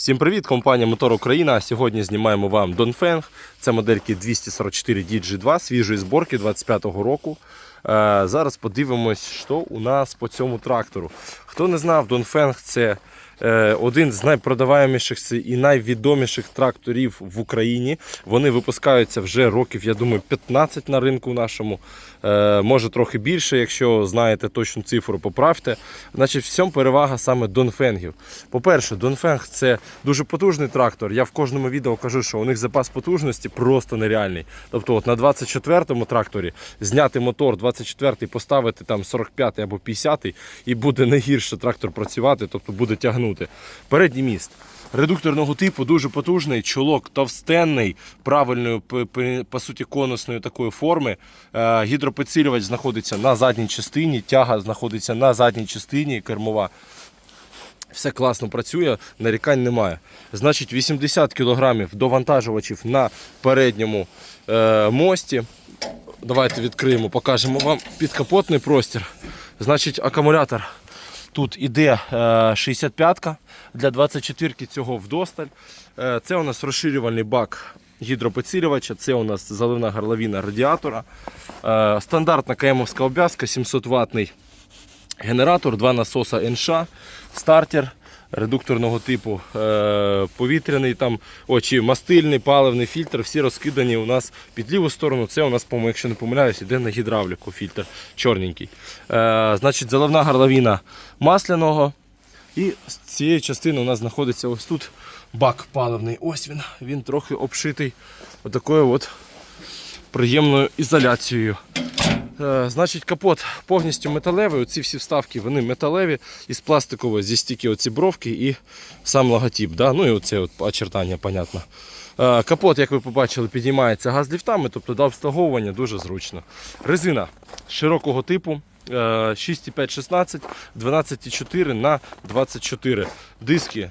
Всім привіт, компанія Мотор Україна. Сьогодні знімаємо вам Донфенг. Це модельки 244 DG2 свіжої зборки 25-го року. Е, зараз подивимось, що у нас по цьому трактору. Хто не знав, Dongfeng це е, один з найпродаваєміших і найвідоміших тракторів в Україні. Вони випускаються вже років, я думаю, 15 на ринку нашому. Е, може трохи більше, якщо знаєте точну цифру, поправте. Значить, в цьому перевага саме Донфенгів. По-перше, Донфенг це дуже потужний трактор. Я в кожному відео кажу, що у них запас потужності просто нереальний. Тобто, от на 24-му тракторі зняти мотор 24-й, поставити там 45-й або 50-й, і буде не гірше трактор працювати, тобто буде тягнути. Передній міст. Редукторного типу дуже потужний, чолок товстенний, правильної по суті конусної такої форми. Е, Гідропідсилювач знаходиться на задній частині, тяга знаходиться на задній частині кермова. Все класно працює, нарікань немає. Значить, 80 кг довантажувачів на передньому е, мості. Давайте відкриємо, покажемо вам підкапотний простір. Значить, акумулятор тут іде е, 65-ка для 24-ки цього вдосталь. Е, це у нас розширювальний бак гідропідсилювача, це у нас заливна горловина радіатора. Е, стандартна КМовська обв'язка 700 ватний генератор, два насоса НШ, стартер редукторного типу, е, повітряний там, о, чи мастильний, паливний фільтр, всі розкидані у нас під ліву сторону. Це у нас, по-моєму, якщо не помиляюсь, іде на гідравліку фільтр чорненький. Е, значить, заливна горловина масляного. І з цієї частини у нас знаходиться ось тут бак паливний. Ось він. Він трохи обшитий отакою от приємною ізоляцією. Е, Значить, капот повністю металевий. Оці всі вставки вони металеві із пластикової зі стільки оці бровки і сам логотип. Да? Ну і оце от очертання, понятно. Е, Капот, як ви побачили, підіймається газліфтами, тобто для обслуговування дуже зручно. Резина широкого типу. е, 6,5-16, 12,4 на 24. Диски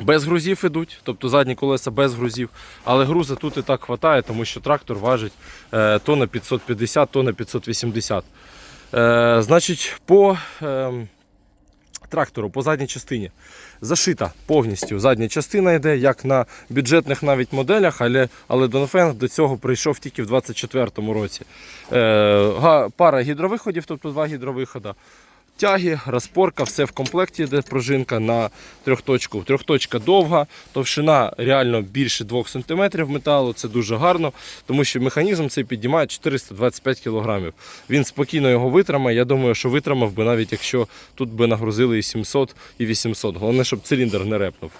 без грузів ідуть, тобто задні колеса без грузів, але груза тут і так вистачає, тому що трактор важить е, тонна 550, тонна 580. Е, значить, по е, трактору, по задній частині зашита повністю. Задня частина йде, як на бюджетних навіть моделях, але, але Донфен до цього прийшов тільки в 2024 році. Е, пара гідровиходів, тобто два гідровихода. Тяги, розпорка, все в комплекті йде пружинка на трьохточку. Трьохточка довга, товщина реально більше 2 см металу. Це дуже гарно, тому що механізм цей піднімає 425 кг. Він спокійно його витримає. Я думаю, що витримав би навіть якщо тут би нагрузили і 700, і 800. Головне, щоб циліндр не репнув.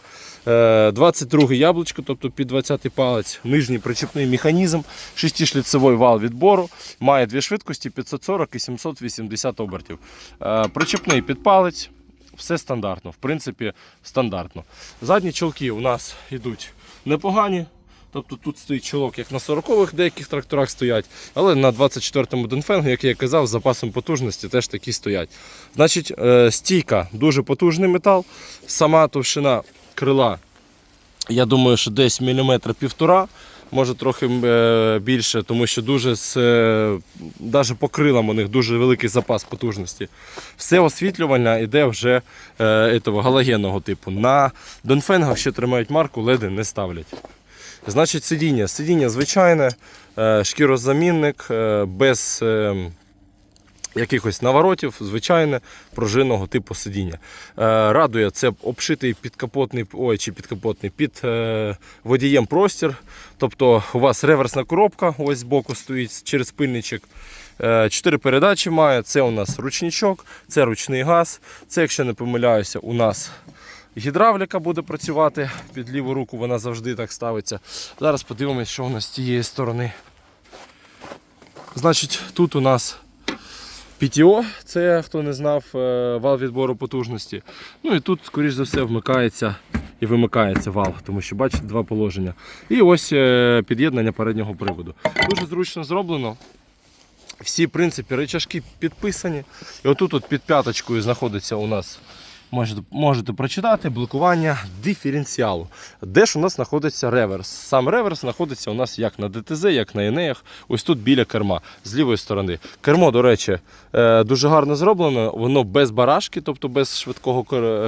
Е, 22 яблучко, тобто під 20 палець, нижній причепний механізм, 6-шліцевий вал відбору, має дві швидкості 540 і 780 обертів. Е, Причепний підпалець, все стандартно, в принципі, стандартно. Задні чолки у нас йдуть непогані. Тобто тут стоїть чолок, як на 40-х деяких тракторах стоять, але на 24-му Донфенгу, як я казав, з запасом потужності теж такі стоять. Значить, е, стійка дуже потужний метал, сама товщина крила, я думаю, що десь міліметр півтора, може трохи е, більше, тому що дуже з, е, навіть по крилам у них дуже великий запас потужності. Все освітлювання йде вже е, этого, галогенного типу. На Донфенгах, що тримають марку, леди не ставлять. Значить, сидіння. Сидіння звичайне, е, шкірозамінник, е, без е, якихось наворотів, звичайне пружинного типу сидіння. Е, Радує, це обшитий підкапотний, ой, чи підкапотний під е, водієм простір. Тобто у вас реверсна коробка ось збоку стоїть через пильничок. Е, Чотири передачі має. Це у нас ручничок, це ручний газ. Це, якщо не помиляюся, у нас гідравліка буде працювати. Під ліву руку вона завжди так ставиться. Зараз подивимось, що у нас з тієї сторони. Значить, тут у нас PTO, це хто не знав, е, вал відбору потужності. Ну і тут, скоріш за все, вмикається і вимикається вал, тому що бачите два положення. І ось е, під'єднання переднього приводу. Дуже зручно зроблено. Всі в принципі речашки підписані. І отут от під п'яточкою знаходиться у нас Можете, можете прочитати блокування диференціалу. Де ж у нас знаходиться реверс? Сам реверс знаходиться у нас як на ДТЗ, як на Енеях, ось тут біля керма, з лівої сторони. Кермо, до речі, е, дуже гарно зроблено, воно без барашки, тобто без швидкого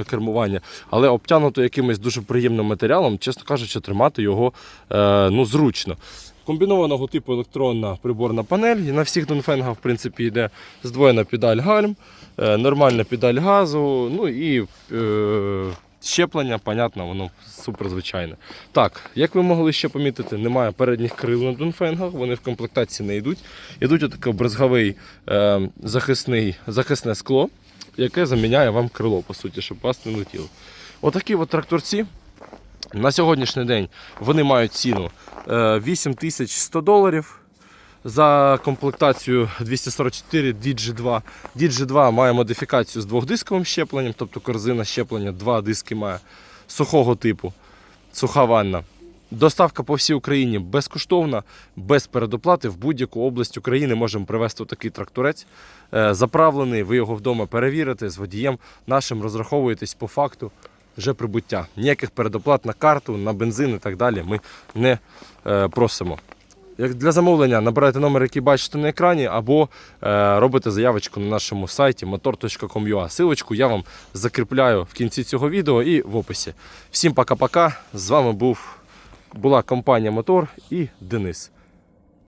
кермування, але обтягнуто якимось дуже приємним матеріалом, чесно кажучи, тримати його е, ну, зручно. Комбінованого типу електронна приборна панель. І на всіх донфенгах, в принципі, йде здвоєна педаль гальм, е, нормальна педаль газу, ну і е, щеплення, понятно, воно супер звичайне. Так, як ви могли ще помітити, немає передніх крил на донфенгах, вони в комплектації не йдуть. Йдуть отаке брезговий е, захисний, захисне скло, яке заміняє вам крило, по суті, щоб вас не летіло. Отакі от тракторці. На сьогоднішній день вони мають ціну е, 8100 доларів. За комплектацію 244 DG2. DG2 має модифікацію з двохдисковим щепленням, тобто корзина щеплення, два диски має сухого типу, суха ванна. Доставка по всій Україні безкоштовна, без передоплати. В будь-яку область України можемо привезти такий тракторець. Е, Заправлений, ви його вдома перевірите з водієм нашим, розраховуєтесь по факту вже прибуття. Ніяких передоплат на карту, на бензин і так далі ми не е, просимо. Як для замовлення набирайте номер, який бачите на екрані, або е, робите заявочку на нашому сайті motor.com.ua. Силочку я вам закріпляю в кінці цього відео і в описі. Всім пока-пока. З вами був, була компанія Мотор і Денис.